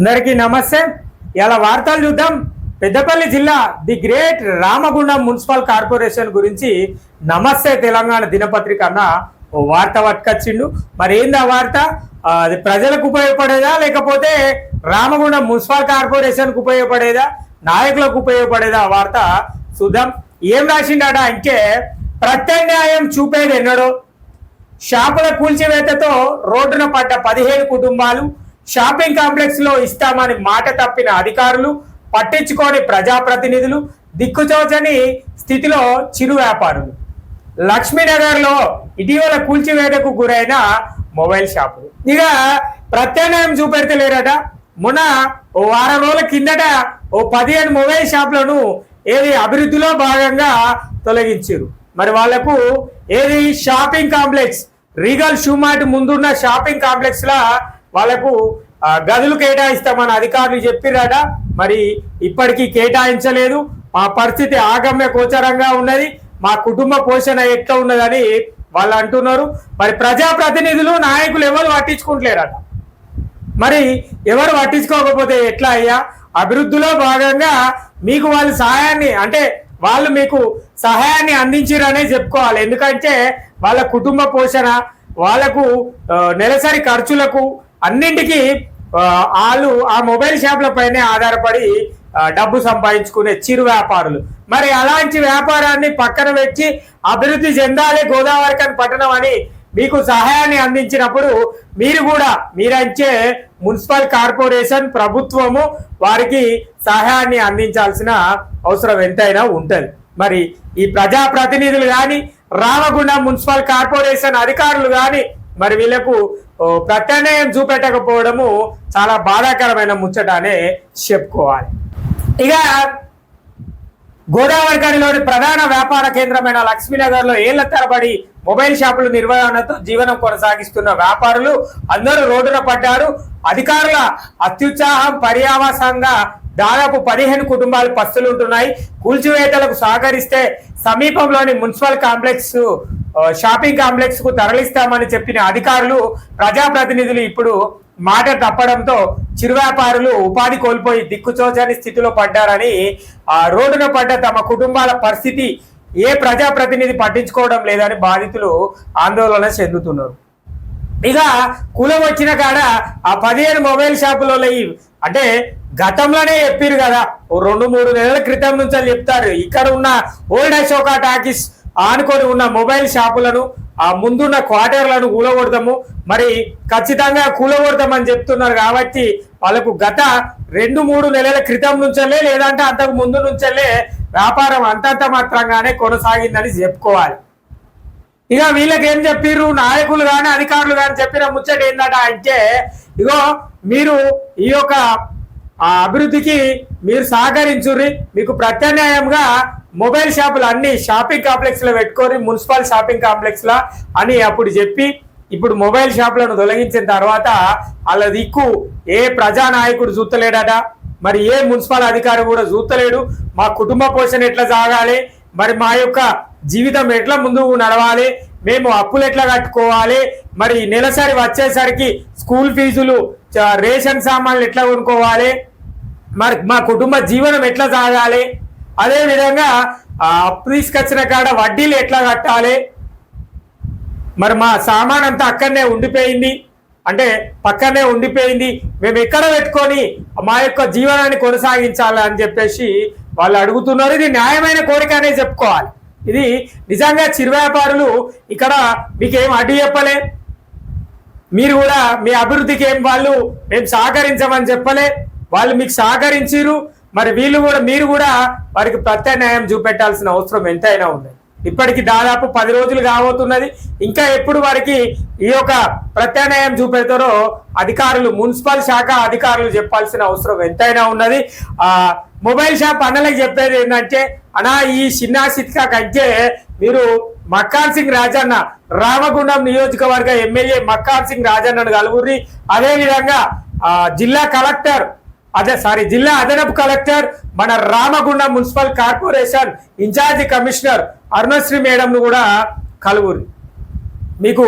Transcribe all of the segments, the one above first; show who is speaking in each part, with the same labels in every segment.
Speaker 1: అందరికీ నమస్తే. ఇలా వార్తలు చూద్దాం. పెద్దపల్లి జిల్లా the great Ramagundam municipal corporation గురించి నమస్తే తెలంగాణ దినపత్రిక అన్న ఓ వార్త పట్టుకొచ్చిండు. మరి ఏంది ఆ వార్త? అది ప్రజలకు ఉపయోగపడేదా? లేకపోతే రామగుండం మున్సిపల్ కార్పొరేషన్కు ఉపయోగపడేదా? నాయకులకు ఉపయోగపడేదా? ఆ వార్త చూద్దాం. ఏం రాసిండట అంటే ప్రత్యామ్నాయం చూపేది ఎన్నడో? షాపుల కూల్చివేతతో రోడ్డున పడ్డ పదిహేను కుటుంబాలు షాపింగ్ కాంప్లెక్స్లో ఇస్తామని మాట తప్పిన అధికారులు పట్టించుకోని ప్రజాప్రతినిధులు దిక్కుచోచని స్థితిలో చిరు వ్యాపారులు. లక్ష్మీనగర్లో ఇటీవల కూల్చివేతకు గురైన మొబైల్ షాపులు. ఇక ప్రత్యామ్నాయం చూపెడతలేరట. మొన్న ఓ వారం రోజుల కిందట ఓ పదిహేను మొబైల్ షాపులను ఏది అభివృద్ధిలో భాగంగా తొలగించారు మరి వాళ్ళకు ఏది shopping complex Regal shoe mart ముందున్న షాపింగ్ కాంప్లెక్స్ లా వాళ్ళకు గదులు కేటాయిస్తామని అధికారులు చెప్పిరట మరి ఇప్పటికీ కేటాయించలేదు. మా పరిస్థితి ఆగమ్య గోచరంగా ఉన్నది. మా కుటుంబ పోషణ ఎట్లా ఉన్నదని వాళ్ళు అంటున్నారు. మరి ప్రజాప్రతినిధులు నాయకులు ఎవరు పట్టించుకుంటలేరట? మరి ఎవరు పట్టించుకోకపోతే ఎట్లా అయ్యా? అభివృద్ధిలో భాగంగా మీకు వాళ్ళు సహాయాన్ని అంటే వాళ్ళు మీకు సహాయాన్ని అందించారనే చెప్పుకోవాలి. ఎందుకంటే వాళ్ళ కుటుంబ పోషణ వాళ్ళకు నెలసరి ఖర్చులకు అన్నింటికి వాళ్ళు ఆ మొబైల్ షాప్ల పైనే ఆధారపడి డబ్బు సంపాదించుకునే చిరు వ్యాపారులు. మరి అలాంటి వ్యాపారాన్ని పక్కన పెట్టి అభివృద్ధి చెందాలి గోదావరికన్ పట్టణం అని మీకు సహాయాన్ని అందించినప్పుడు మీరు కూడా మీరంచే మున్సిపల్ కార్పొరేషన్ ప్రభుత్వము వారికి సహాయాన్ని అందించాల్సిన అవసరం ఎంతైనా ఉంటుంది. మరి ఈ ప్రజా ప్రతినిధులు కానీ రామగుండం మున్సిపల్ కార్పొరేషన్ అధికారులు కానీ మరి వీళ్ళకు ప్రత్యామ్నాయం చూపెట్టకపోవడము చాలా బాధాకరమైన ముచ్చట అనే చెప్పుకోవాలి. ఇక గోదావరిలోని ప్రధాన వ్యాపార కేంద్రమైన లక్ష్మీనగర్లో ఏళ్ళ తరబడి మొబైల్ షాపుల నిర్వహణతో జీవనం కొనసాగిస్తున్న వ్యాపారులు అందరూ రోడ్డున పడ్డారు. అధికారుల అత్యుత్సాహం పర్యావసంగా దాదాపు పదిహేను కుటుంబాలు పస్తులుంటున్నాయి. కూల్చివేతలకు సహకరిస్తే సమీపంలోని మున్సిపల్ కాంప్లెక్స్ షాపింగ్ కాంప్లెక్స్కు తరలిస్తామని చెప్పిన అధికారులు ప్రజాప్రతినిధులు ఇప్పుడు మాట తప్పడంతో చిరు వ్యాపారులు ఉపాధి కోల్పోయి దిక్కుచోచని స్థితిలో పడ్డారని ఆ రోడ్డున పడ్డ తమ కుటుంబాల పరిస్థితి ఏ ప్రజాప్రతినిధి పట్టించుకోవడం లేదని బాధితులు ఆందోళన చెందుతున్నారు. ఇక కులం వచ్చిన కాడ ఆ పదిహేను మొబైల్ షాపులలో అంటే గతంలోనే చెప్పారు కదా ఓ రెండు మూడు నెలల క్రితం నుంచి చెప్తారు. ఇక్కడ ఉన్న ఓల్డ్ అశోక టాకీస్ ఆనుకొని ఉన్న మొబైల్ షాపులను ఆ ముందున్న క్వార్టర్లను కూలగొడతాము. మరి ఖచ్చితంగా కూలగొడతామని చెప్తున్నారు కాబట్టి వాళ్ళకు గత రెండు మూడు నెలల క్రితం నుంచలే లేదంటే అంతకు ముందు నుంచలే వ్యాపారం అంతంత మాత్రంగానే కొనసాగిందని చెప్పుకోవాలి. ఇక వీళ్ళకి ఏం చెప్పిర్రు? నాయకులు కానీ అధికారులు కానీ చెప్పిన ముచ్చట ఏందట అంటే ఇగో మీరు ఈ యొక్క ఆ అభివృద్ధికి మీరు సహకరించుర్రి. మీకు ప్రత్యామ్నాయంగా మొబైల్ షాపులు అన్ని షాపింగ్ కాంప్లెక్స్లో పెట్టుకొని మున్సిపల్ షాపింగ్ కాంప్లెక్స్ లా అని అప్పుడు చెప్పి ఇప్పుడు మొబైల్ షాపులను తొలగించిన తర్వాత వాళ్ళ దిక్కు ఏ ప్రజానాయకుడు చూస్తలేడట మరి ఏ మున్సిపల్ అధికారి కూడా చూస్తలేడు మా కుటుంబ పోషణ ఎట్లా సాగాలి? మరి మా యొక్క జీవితం ఎట్లా ముందుకు నడవాలి? మేము అప్పులు ఎట్లా కట్టుకోవాలి? మరి నెలసరి వచ్చేసరికి స్కూల్ ఫీజులు రేషన్ సామాన్లు ఎట్లా కొనుక్కోవాలి? మరి మా కుటుంబ జీవనం ఎట్లా సాగాలి? అదే విధంగా అప్పు తీసుకొచ్చిన కాడ వడ్డీలు ఎట్లా కట్టాలి? మరి మా సామాన్ అంతా అక్కడనే ఉండిపోయింది. అంటే పక్కనే ఉండిపోయింది. మేము ఎక్కడ పెట్టుకొని మా యొక్క జీవనాన్ని కొనసాగించాలి అని చెప్పేసి వాళ్ళు అడుగుతున్నారు. ఇది న్యాయమైన కోరిక అనే చెప్పుకోవాలి. ఇది నిజంగా చిరు వ్యాపారులు ఇక్కడ మీకేం అడ్డు చెప్పలే? మీరు కూడా మీ అభివృద్ధికి ఏం వాళ్ళు మేము సహకరించమని చెప్పలే? వాళ్ళు మీకు సహకరించిరు మరి వీళ్ళు కూడా మీరు కూడా వారికి ప్రత్యామ్నాయం చూపెట్టాల్సిన అవసరం ఎంతైనా ఉంది. ఇప్పటికి దాదాపు పది రోజులు కాబోతున్నది. ఇంకా ఎప్పుడు వారికి ఈ యొక్క ప్రత్యామ్నాయం చూపెడతారో అధికారులు మున్సిపల్ శాఖ అధికారులు చెప్పాల్సిన అవసరం ఎంతైనా ఉన్నది. ఆ మొబైల్ షాప్ అన్నలకు చెప్పేది ఏంటంటే అనా ఈ చిన్న కంటే మీరు మక్కాన్ సింగ్ రాజన్న రామగుండం నియోజకవర్గ ఎమ్మెల్యే మక్కాన్ సింగ్ రాజన్నను కలుగురి అదేవిధంగా ఆ, జిల్లా కలెక్టర్ అదే సారీ జిల్లా అదనపు కలెక్టర్ మన Ramagundam municipal corporation incharge commissioner Arunasri మేడంను కూడా కలువురు. మీకు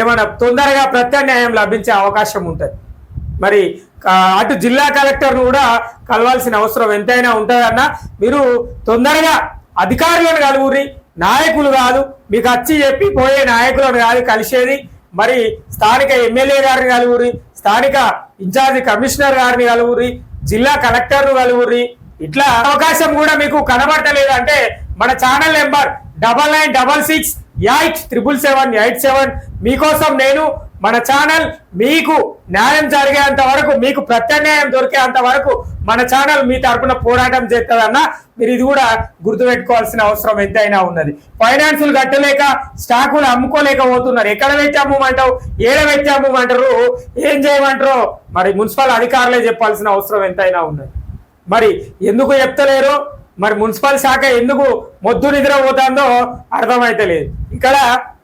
Speaker 1: ఏమైనా తొందరగా ప్రత్యామ్నాయం లభించే అవకాశం ఉంటుంది. మరి అటు జిల్లా కలెక్టర్ను కూడా కలవాల్సిన అవసరం ఎంతైనా ఉంటుందన్నా మీరు తొందరగా అధికారులను కలుగురి నాయకులు కాదు మీకు వచ్చి చెప్పి పోయే నాయకులను కాదు కలిసేది మరి స్థానిక ఎమ్మెల్యే గారిని కలుగురి స్థానిక ఇన్ఛార్జి కమిషనర్ గారిని కలుగురి జిల్లా కలెక్టర్ను కలుగురి ఇట్లా అవకాశం కూడా మీకు కనబడతలేదు అంటే మన channel number double nine double six eight triple seven eight seven. మీకోసం నేను మన ఛానల్ మీకు న్యాయం జరిగేంత వరకు మీకు ప్రత్యామ్నాయం దొరికేంత వరకు మన ఛానల్ మీ తరపున పోరాటం చేస్తుందన్న మీరు ఇది కూడా గుర్తుపెట్టుకోవాల్సిన అవసరం ఎంతైనా ఉన్నది. ఫైనాన్సులు కట్టలేక స్టాకులు అమ్ముకోలేక పోతున్నారు ఎక్కడ పెట్టి అమ్ముమంటావు? ఏడ పెట్టి అంటారు ఏం చేయమంటారో? మరి మున్సిపల్ అధికారులే చెప్పాల్సిన అవసరం ఎంతైనా ఉన్నది. మరి ఎందుకు చెప్తలేరు? మరి మున్సిపల్ శాఖ ఎందుకు మొద్దు నిద్ర పోతుందో అర్థమైతలేదు. ఇక్కడ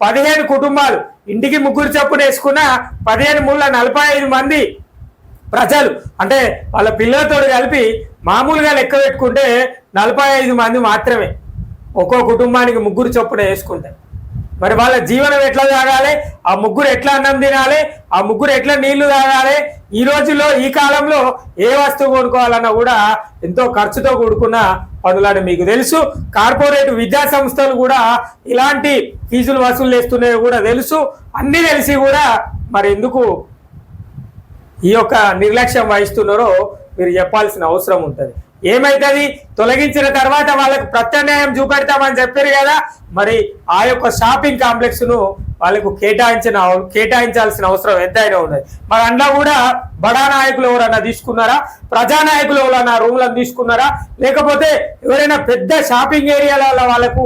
Speaker 1: పదిహేను కుటుంబాలు ఇంటికి ముగ్గురు చొప్పున వేసుకున్న పదిహేను ముళ్ళ నలభై ఐదు మంది ప్రజలు అంటే వాళ్ళ పిల్లలతో కలిపి మామూలుగా లెక్క పెట్టుకుంటే నలభై ఐదు మంది మాత్రమే ఒక్కో కుటుంబానికి ముగ్గురు చొప్పున వేసుకుంటారు మరి వాళ్ళ జీవనం ఎట్లా తాగాలి? ఆ ముగ్గురు ఎట్లా అన్నం తినాలి? ఆ ముగ్గురు ఎట్లా నీళ్ళు తాగాలి? ఈ రోజుల్లో ఈ కాలంలో ఏ వస్తువు కొనుక్కోవాలన్నా కూడా ఎంతో ఖర్చుతో కూడుకున్న పనులని మీకు తెలుసు. కార్పొరేట్ విద్యా సంస్థలు కూడా ఇలాంటి ఫీజులు వసూలు చేస్తున్నాయో కూడా తెలుసు. అన్ని తెలిసి కూడా మరి ఎందుకు ఈ యొక్క నిర్లక్ష్యం వహిస్తున్నారో మీరు చెప్పాల్సిన అవసరం ఉంటుంది. ఏమైతుంది? తొలగించిన తర్వాత వాళ్ళకు ప్రత్యామ్నాయం చూపెడతామని చెప్పారు కదా. మరి ఆ యొక్క షాపింగ్ కాంప్లెక్స్ను వాళ్ళకు కేటాయించిన కేటాయించాల్సిన అవసరం ఎంతైనా ఉన్నది. మరి అన్న కూడా బడా నాయకులు ఎవరన్నా తీసుకున్నారా? ప్రజా నాయకులు ఎవరన్నా రూమ్లను తీసుకున్నారా? లేకపోతే ఎవరైనా పెద్ద షాపింగ్ ఏరియాల వాళ్ళకు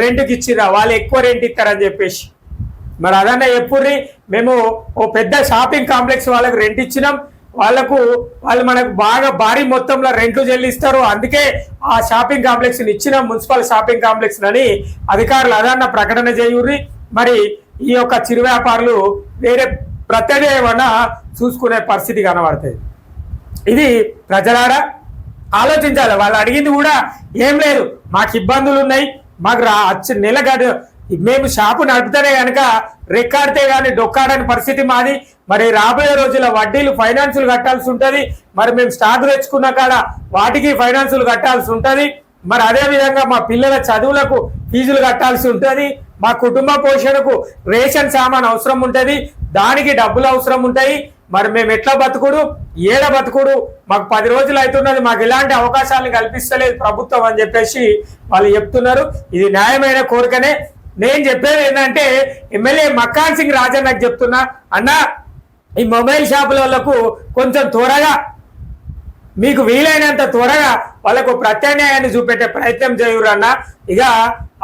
Speaker 1: రెంట్కి ఇచ్చిరా వాళ్ళు ఎక్కువ రెంట్ ఇస్తారని చెప్పేసి. మరి అదన్నా ఎప్పుడు మేము ఓ పెద్ద షాపింగ్ కాంప్లెక్స్ వాళ్ళకి రెంట్ ఇచ్చినాం. వాళ్ళకు వాళ్ళు మనకు బాగా భారీ మొత్తంలో రెంట్లు చెల్లిస్తారు. అందుకే ఆ షాపింగ్ కాంప్లెక్స్ ఇచ్చిన మున్సిపల్ షాపింగ్ కాంప్లెక్స్ అని అధికారులు అదన్న ప్రకటన చేయుర్రి. మరి ఈ యొక్క చిరు వ్యాపారులు వేరే ప్రత్యామ్నాయమన్నా చూసుకునే పరిస్థితి కనబడుతుంది ఇది ప్రజలారా ఆలోచించాలి. వాళ్ళు అడిగింది కూడా ఏం లేదు. మాకు ఇబ్బందులు ఉన్నాయి. మాకు రా వచ్చి నెల గడు మేము షాపు నడుపుతానే కనుక రెక్కాడితే కానీ డొక్కాడని పరిస్థితి మాది. మరి రాబోయే రోజుల వడ్డీలు ఫైనాన్సులు కట్టాల్సి ఉంటుంది. మరి మేము స్టాక్ తెచ్చుకున్న కాడ వాటికి ఫైనాన్సులు కట్టాల్సి ఉంటుంది. మరి అదే విధంగా మా పిల్లల చదువులకు ఫీజులు కట్టాల్సి ఉంటుంది. మా కుటుంబ పోషణకు రేషన్ సామాన్ అవసరం ఉంటుంది. దానికి డబ్బులు అవసరం ఉంటాయి. మరి మేము ఎట్లా బతుకుడు? ఏడ బతుకుడు? మాకు పది రోజులు అవుతున్నది మాకు ఎలాంటి అవకాశాలను కల్పిస్తలేదు ప్రభుత్వం అని చెప్పేసి వాళ్ళు చెప్తున్నారు. ఇది న్యాయమైన కోరికనే. నేను చెప్పేది ఏంటంటే ఎమ్మెల్యే మక్కాన్ సింగ్ రాజన్నకు చెప్తున్నా అన్న ఈ మొబైల్ షాపులకు కొంచెం త్వరగా మీకు వీలైనంత త్వరగా వాళ్ళకు ప్రత్యామ్నాయాన్ని చూపెట్టే ప్రయత్నం చేయురన్న ఇక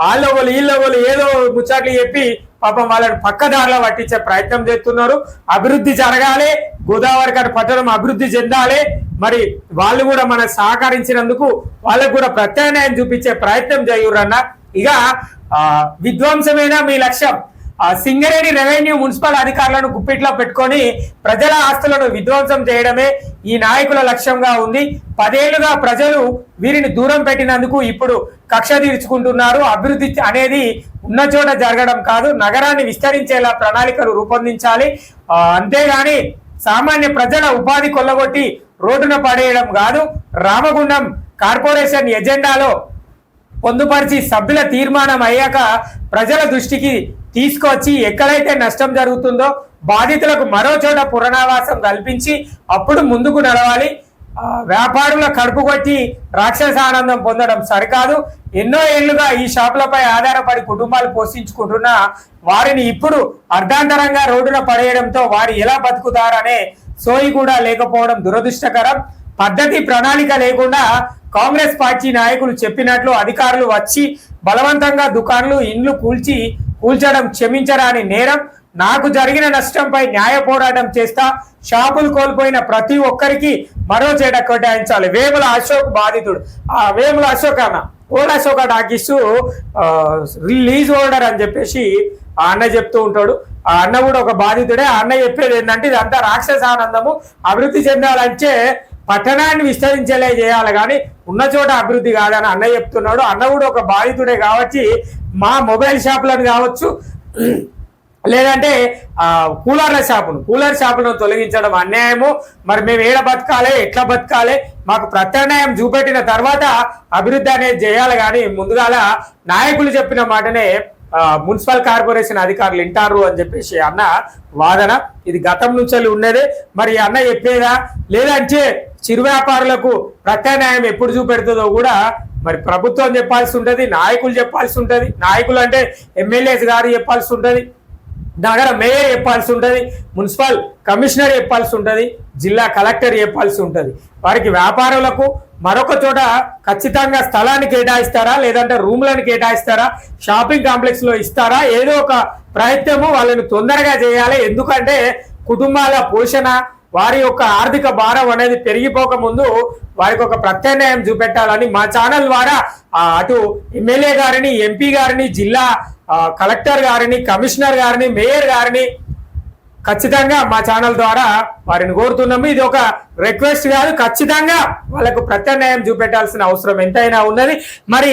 Speaker 1: వాళ్ళ వాళ్ళు వీళ్ళ వాళ్ళు ఏదో ముచ్చట్లు చెప్పి పాపం వాళ్ళని పక్కదారిలో పట్టించే ప్రయత్నం చేస్తున్నారు. అభివృద్ధి జరగాలి గోదావరి గారి పట్టణం అభివృద్ధి చెందాలి. మరి వాళ్ళు కూడా మనకు సహకరించినందుకు వాళ్ళకు కూడా ప్రత్యామ్నాయం చూపించే ప్రయత్నం చేయురన్న ఇక విధ్వంసమైన మీ లక్ష్యం. సింగరేణి రెవెన్యూ మున్సిపల్ అధికారులను గుప్పిట్లో పెట్టుకొని ప్రజల ఆస్తులను విధ్వంసం చేయడమే ఈ నాయకుల లక్ష్యంగా ఉంది. పదేళ్ళుగా ప్రజలు వీరిని దూరం పెట్టినందుకు ఇప్పుడు కక్ష తీర్చుకుంటున్నారు. అభివృద్ధి అనేది ఉన్న చోట జరగడం కాదు నగరాన్ని విస్తరించేలా ప్రణాళికలు రూపొందించాలి. అంతేగాని సామాన్య ప్రజల ఉపాధి కొల్లగొట్టి రోడ్డున పడేయడం కాదు రామగుండం కార్పొరేషన్ ఎజెండాలో పొందుపరిచి సభ్యుల తీర్మానం అయ్యాక ప్రజల దృష్టికి తీసుకొచ్చి ఎక్కడైతే నష్టం జరుగుతుందో బాధితులకు మరో చోట పునరావాసం కల్పించి అప్పుడు ముందుకు నడవాలి. వ్యాపారుల కడుపు కొట్టి రాక్షస ఆనందం పొందడం సరికాదు. ఎన్నో ఏళ్ళుగా ఈ షాపులపై ఆధారపడి కుటుంబాలు పోషించుకుంటున్న వారిని ఇప్పుడు అర్ధాంతరంగా రోడ్డున పడేయడంతో వారు ఎలా బతుకుతారనే సోయి కూడా లేకపోవడం దురదృష్టకరం. పద్ధతి ప్రణాళిక లేకుండా కాంగ్రెస్ పార్టీ నాయకులు చెప్పినట్లు అధికారులు వచ్చి బలవంతంగా దుకాన్లు ఇండ్లు కూల్చి కూల్చడం క్షమించరాని నేరం నాకు జరిగిన నష్టంపై న్యాయ పోరాటం చేస్తా షాపులు కోల్పోయిన ప్రతి ఒక్కరికి మరో చేట కేటాయించాలి. వేముల అశోక్ బాధితుడు. ఆ వేముల అశోక్ అన్న old Ashoka talkies release older అని చెప్పేసి ఆ అన్న చెప్తూ ఉంటాడు. ఆ అన్న కూడా ఒక బాధితుడే. ఆ అన్న చెప్పేది ఏంటంటే ఇదంతా రాక్షస ఆనందము అభివృద్ధి చెందాలంటే పట్టణాన్ని విస్తరించేలా చేయాలి కానీ ఉన్న చోట అభివృద్ధి కాదని అన్న చెప్తున్నాడు. అన్న కూడా ఒక బాధితుడే కావచ్చు మా మొబైల్ షాపులను కావచ్చు లేదంటే కూలర్ల షాపును కూలర్ షాపులను తొలగించడం అన్యాయము. మరి మేము ఏడ బతకాలి ఎట్లా బతకాలి మాకు ప్రత్యామ్నాయం చూపెట్టిన తర్వాత అభివృద్ధి అనేది చేయాలి. కానీ ముందుగాల నాయకులు చెప్పిన మాటనే మున్సిపల్ కార్పొరేషన్ అధికారులు వింటారు అని చెప్పేసి అన్న వాదన. ఇది గతం నుంచి ఉన్నదే. మరి అన్న చెప్పేదా? లేదంటే చిరు వ్యాపారులకు ప్రత్యామ్నాయం ఎప్పుడు చూపెడుతుందో కూడా మరి ప్రభుత్వం చెప్పాల్సి ఉంటుంది నాయకులు చెప్పాల్సి ఉంటుంది. నాయకులు అంటే ఎమ్మెల్యేస్ గారు చెప్పాల్సి ఉంటుంది నగర మేయర్ చెప్పాల్సి ఉంటుంది మున్సిపల్ కమిషనర్ చెప్పాల్సి ఉంటుంది జిల్లా కలెక్టర్ చెప్పాల్సి ఉంటుంది. వారికి వ్యాపారులకు మరొక చోట ఖచ్చితంగా స్థలాన్ని కేటాయిస్తారా? లేదంటే రూమ్లను కేటాయిస్తారా? షాపింగ్ కాంప్లెక్స్లో ఇస్తారా? ఏదో ఒక ప్రయత్నము వాళ్ళని తొందరగా చేయాలి. ఎందుకంటే కుటుంబాల పోషణ వారి యొక్క ఆర్థిక భారం అనేది పెరిగిపోక ముందు వారికి ఒక ప్రత్యామ్నాయం చూపెట్టాలని మా ఛానల్ ద్వారా అటు ఎమ్మెల్యే గారిని ఎంపీ గారిని జిల్లా కలెక్టర్ గారిని కమిషనర్ గారిని మేయర్ గారిని ఖచ్చితంగా మా ఛానల్ ద్వారా వారిని కోరుతున్నాము. ఇది ఒక రిక్వెస్ట్ కాదు ఖచ్చితంగా వాళ్ళకు ప్రత్యామ్నాయం చూపెట్టాల్సిన అవసరం ఎంతైనా ఉన్నది. మరి